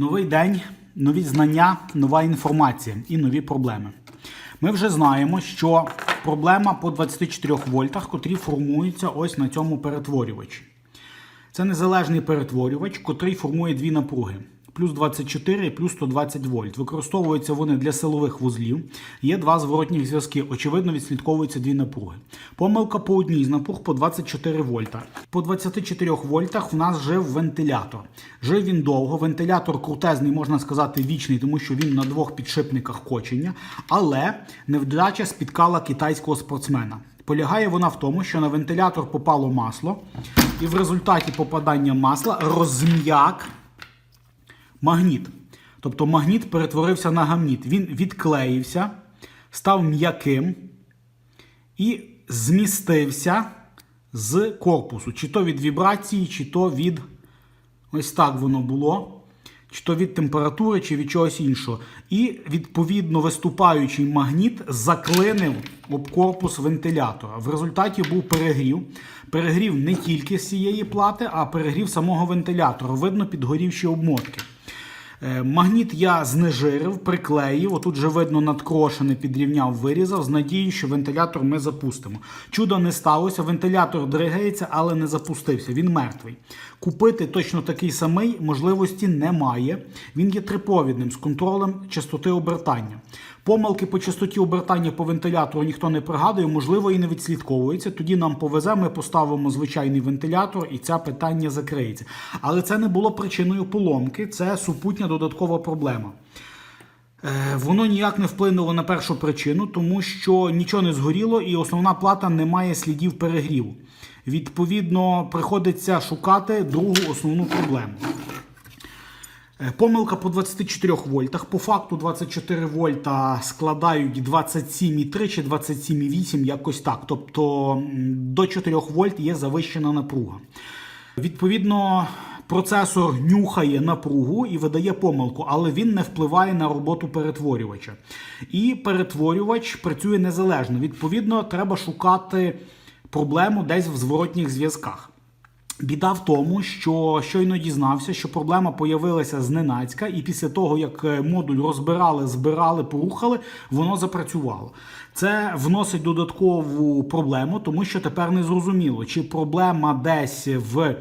Новий день, нові знання, нова інформація і нові проблеми. Ми вже знаємо, що проблема по 24 вольтах, котрі формуються ось на цьому перетворювачі. Це незалежний перетворювач, котрий формує дві напруги. Плюс 24 і плюс 120 вольт. Використовуються вони для силових вузлів. Є два зворотніх зв'язки. Очевидно, відслідковуються дві напруги. Помилка по одній з напруг по 24 вольта. По 24 вольтах в нас жив вентилятор. Жив він довго. Вентилятор крутезний, можна сказати, вічний, тому що він на двох підшипниках кочення. Але невдача спіткала китайського спортсмена. Полягає вона в тому, що на вентилятор попало масло, і в результаті попадання масла розм'як магніт. Тобто магніт перетворився на гамніт. Він відклеївся, став м'яким і змістився з корпусу. Чи то від вібрації, чи то від. Ось так воно було. Чи то від температури, чи від чогось іншого. І, відповідно, виступаючий магніт заклинив об корпус вентилятора. В результаті був перегрів. Перегрів не тільки з цієї плати, а перегрів самого вентилятора. Видно підгорівші обмотки. Е, Магніт я знежирив, приклеїв. Отут же видно надкрошене, підрівняв, вирізав з надією, що вентилятор ми запустимо. Чудо не сталося. Вентилятор дригається, але не запустився. Він мертвий. Купити точно такий самий можливості немає. Він є триповідним з контролем частоти обертання. Помилки по частоті обертання по вентилятору ніхто не пригадує, можливо, і не відслідковується. Тоді нам повезе, ми поставимо звичайний вентилятор, і це питання закриється. Але це не було причиною поломки, це супутня додаткова проблема. Е, Воно ніяк не вплинуло на першу причину, тому що нічого не згоріло, і основна плата не має слідів перегріву. Відповідно, приходиться шукати другу основну проблему. Е, Помилка по 24 вольтах. По факту 24 вольта складають 27,3 чи 27,8, якось так. Тобто до 4 вольт є завищена напруга. Відповідно, процесор нюхає напругу і видає помилку, але він не впливає на роботу перетворювача. І перетворювач працює незалежно. Відповідно, треба шукати проблему десь в зворотніх зв'язках. Біда в тому, що щойно дізнався, що проблема появилася зненацька, і після того, як е, модуль розбирали, збирали, порухали, воно запрацювало. Це вносить додаткову проблему, тому що тепер не зрозуміло, чи проблема десь в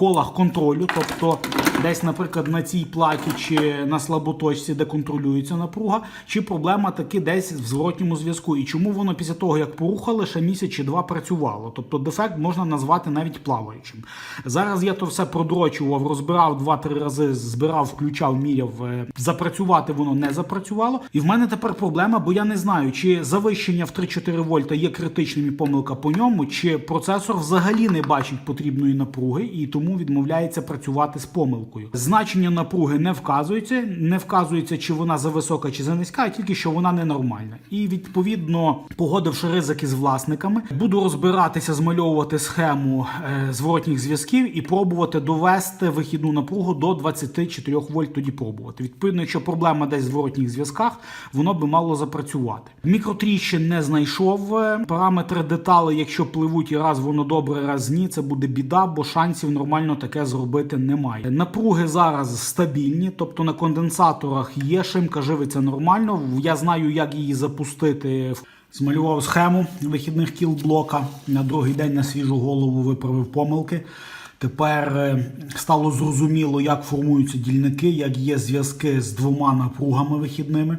колах контролю, тобто десь, наприклад, на цій платі чи на слаботочці, де контролюється напруга, чи проблема таки десь в зворотньому зв'язку. І чому воно після того, як порухали, ще місяць чи два працювало. Тобто дефект можна назвати навіть плаваючим. Зараз я то все продрочував, розбирав два-три рази, збирав, включав, міряв. е, Запрацювати воно не запрацювало. І в мене тепер проблема, бо я не знаю, чи завищення в 3-4 вольта є критичним і помилка по ньому, чи процесор взагалі не бачить потрібної напруги і тому відмовляється працювати з помилкою. Значення напруги не вказується, не вказується, чи вона зависока чи занизька, а тільки що вона ненормальна. І відповідно, погодивши ризики з власниками, буду розбиратися, змальовувати схему е, зворотніх зв'язків і пробувати довести вихідну напругу до 24 вольт. Тоді пробувати. Відповідно, якщо проблема десь в зворотніх зв'язках, воно би мало запрацювати. Мікротріщин не знайшов. Е, Параметри деталей, якщо пливуть і раз воно добре, раз ні, це буде біда, бо шансів нормально таке зробити немає. Напруги зараз стабільні, тобто на конденсаторах є шимка, живиться нормально. Я знаю, як її запустити. Змалював схему вихідних кіл блока. На другий день на свіжу голову виправив помилки. Тепер е, стало зрозуміло, як формуються дільники, як є зв'язки з двома напругами вихідними.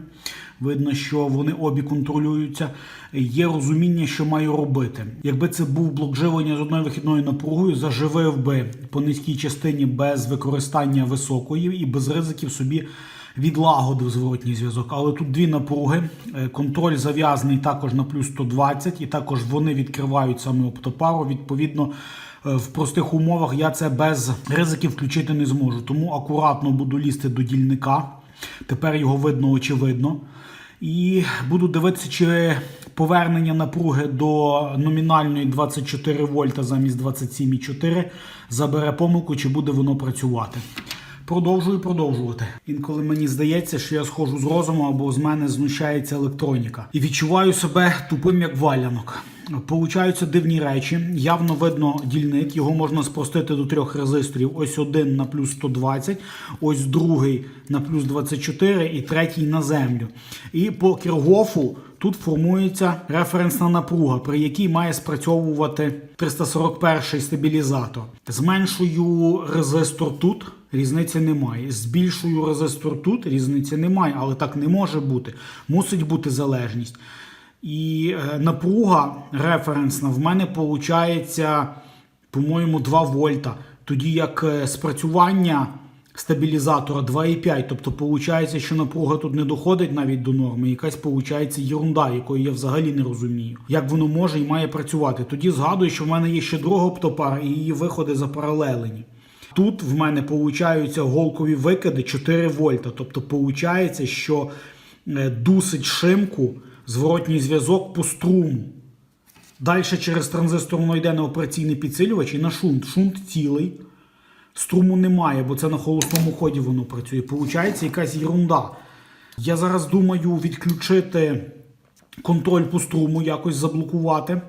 Видно, що вони обі контролюються. Є розуміння, що маю робити. Якби це був блок живлення з одною вихідною напругою, заживив би по низькій частині без використання високої і без ризиків собі відлагодив зворотній зв'язок. Але тут дві напруги. Е, Контроль зав'язаний також на плюс 120, і також вони відкривають саме оптопару. Відповідно, е, в простих умовах я це без ризиків включити не зможу. Тому акуратно буду лізти до дільника. Тепер його видно очевидно. І буду дивитися, чи повернення напруги до номінальної 24 вольта замість 27,4 забере помилку, чи буде воно працювати. Продовжую продовжувати. Інколи мені здається, що я схожу з розуму або з мене знущається електроніка. І відчуваю себе тупим як валянок. Получаються дивні речі. Явно видно дільник. Його можна спростити до трьох резисторів. Ось один на плюс 120, ось другий на плюс 24 і третій на землю. І по Кіргофу тут формується референсна напруга, при якій має спрацьовувати 341 стабілізатор. Зменшую резистор тут. Різниці немає. Збільшую резистор тут, різниці немає, але так не може бути. Мусить бути залежність. І е, напруга референсна в мене виходить, по-моєму, 2 вольта. Тоді як е, спрацювання стабілізатора 2,5. Тобто, виходить, що напруга тут не доходить навіть до норми. Якась виходить єрунда, якої я взагалі не розумію. Як воно може і має працювати. Тоді згадую, що в мене є ще друга оптопара і її виходи запаралелені. Тут в мене получаються голкові викиди 4 вольта. Тобто, виходить, що е, дусить шимку зворотній зв'язок по струму. Далі через транзистор воно йде на операційний підсилювач і на шунт. Шунт цілий. Струму немає, бо це на холостому ході воно працює. Получається якась ерунда. Я зараз думаю відключити контроль по струму, якось заблокувати.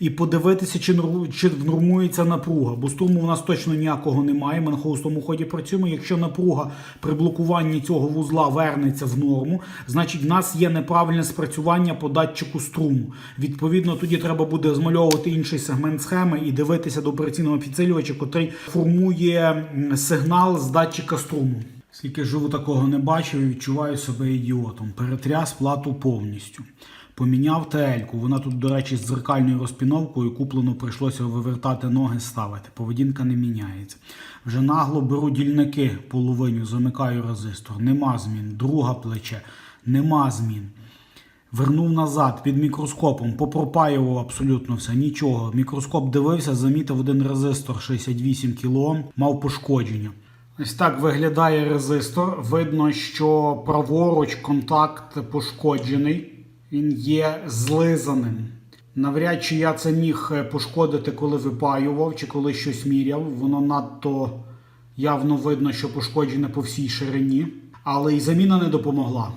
І подивитися, чи, чи нормується напруга. Бо струму у нас точно ніякого немає. Ми на холостому ході працюємо. Якщо напруга при блокуванні цього вузла вернеться в норму, значить в нас є неправильне спрацювання по датчику струму. Відповідно, тоді треба буде змальовувати інший сегмент схеми і дивитися до операційного підсилювача, котрий формує сигнал з датчика струму. Скільки живу такого не бачив і відчуваю себе ідіотом. Перетряс плату повністю. Поміняв ТЛ-ку. Вона тут, до речі, з дзеркальною розпіновкою куплено прийшлося вивертати ноги, ставити. Поведінка не міняється. Вже нагло беру дільники половиню, замикаю резистор. Нема змін. Друге плече. Нема змін. Вернув назад під мікроскопом, попропаював абсолютно все, нічого. Мікроскоп дивився, замітив один резистор 68 кОм, мав пошкодження. Ось так виглядає резистор. Видно, що праворуч контакт пошкоджений, він є злизаним. Навряд чи я це міг е, пошкодити, коли випаював чи коли щось міряв. Воно надто явно видно, що пошкоджене по всій ширині. Але і заміна не допомогла.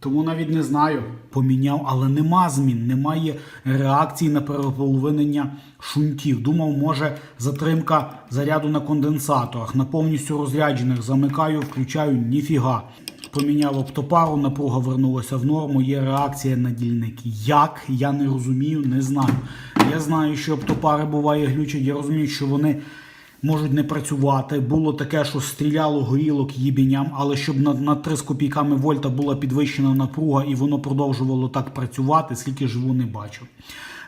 Тому навіть не знаю. Поміняв, але нема змін, немає реакції на переполовинення шунтів. Думав, може затримка заряду на конденсаторах, на повністю розряджених замикаю, включаю, ніфіга. Поміняв оптопару, напруга вернулася в норму, є реакція на дільники. Як? Я не розумію, не знаю. Я знаю, що оптопари буває глючать, я розумію, що вони можуть не працювати. Було таке, що стріляло горілок їбіням, але щоб на, на 3 з копійками вольта була підвищена напруга і воно продовжувало так працювати, скільки живу не бачу.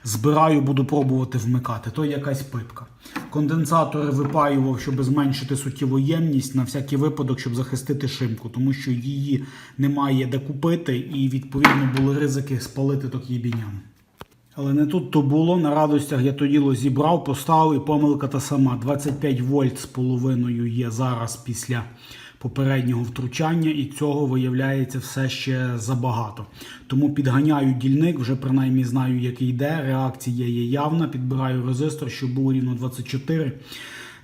Збираю, буду пробувати вмикати. То якась пипка. Конденсатори випаював, щоб зменшити суттєву ємність на всякий випадок, щоб захистити шимку, тому що її немає де купити, і відповідно були ризики спалити так їбіням. Але не тут то було. На радостях я то діло зібрав, поставив і помилка та сама. 25 вольт з половиною є зараз після попереднього втручання, і цього виявляється все ще забагато. Тому підганяю дільник, вже принаймні знаю, який йде. Реакція є явна. Підбираю резистор, щоб було рівно 24.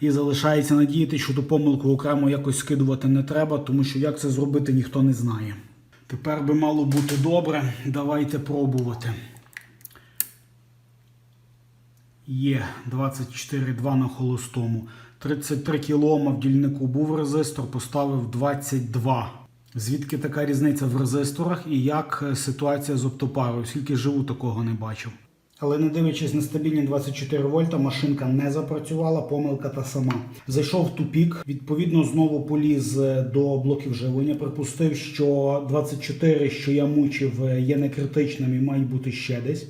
І залишається надіятися, що ту помилку окремо якось скидувати не треба, тому що як це зробити, ніхто не знає. Тепер би мало бути добре. Давайте пробувати. Є 24,2 на холостому. 33 кОм в дільнику був резистор, поставив 22. Звідки така різниця в резисторах і як е, ситуація з оптопарою? Скільки живу, такого не бачив. Але не дивлячись на стабільні 24 вольта, машинка не запрацювала, помилка та сама. Зайшов в тупік, відповідно, знову поліз е, до блоків живлення. Припустив, що 24, що я мучив, е, є некритичним і мають бути ще десь.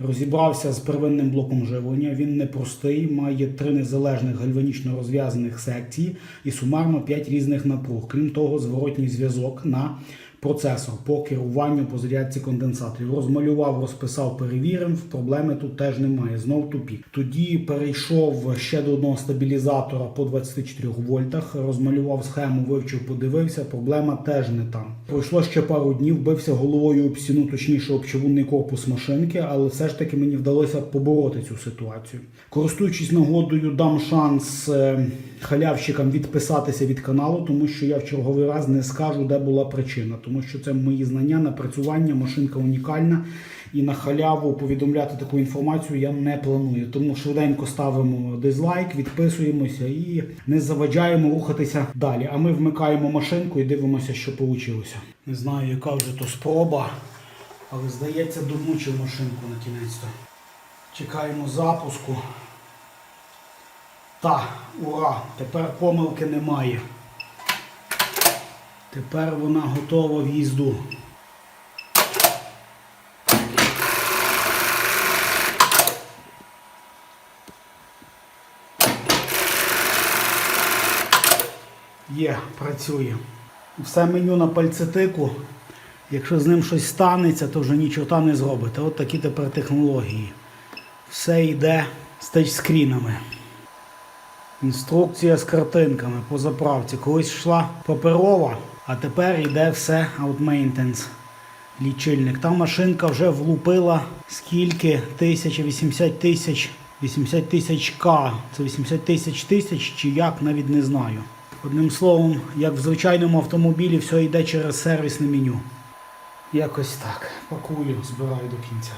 Розібрався з первинним блоком живлення. Він непростий, має три незалежних гальванічно розв'язаних секції і сумарно 5 різних напруг. Крім того, зворотній зв'язок на процесор по керуванню по зарядці конденсаторів. Розмалював, розписав, перевірив. Проблеми тут теж немає. Знов тупік. Тоді перейшов ще до одного стабілізатора по 24 вольтах. Розмалював схему, вивчив, подивився. Проблема теж не там. Пройшло ще пару днів, бився головою об стіну, точніше об човунний корпус машинки, але все ж таки мені вдалося побороти цю ситуацію. Користуючись нагодою, дам шанс. Халявщикам відписатися від каналу, тому що я в черговий раз не скажу, де була причина. Тому що це мої знання, напрацювання, машинка унікальна. І на халяву повідомляти таку інформацію я не планую. Тому швиденько ставимо дизлайк, відписуємося і не заважаємо рухатися далі. А ми вмикаємо машинку і дивимося, що вийшло. Не знаю, яка вже то спроба, але здається, домучив машинку на кінець-то. Чекаємо запуску. Та, ура! Тепер помилки немає. Тепер вона готова в їзду. Є, працює. Все меню на пальцетику. Якщо з ним щось станеться, то вже нічого не зробите. От такі тепер технології. Все йде з тачскрінами. Інструкція з картинками по заправці. Колись йшла паперова, а тепер йде все out maintenance. Лічильник. Та машинка вже влупила скільки тисяч, 80 тисяч, 80 тисяч К. Це 80 тисяч тисяч чи як, навіть не знаю. Одним словом, як в звичайному автомобілі, все йде через сервісне меню. Якось так. Пакую, збираю до кінця.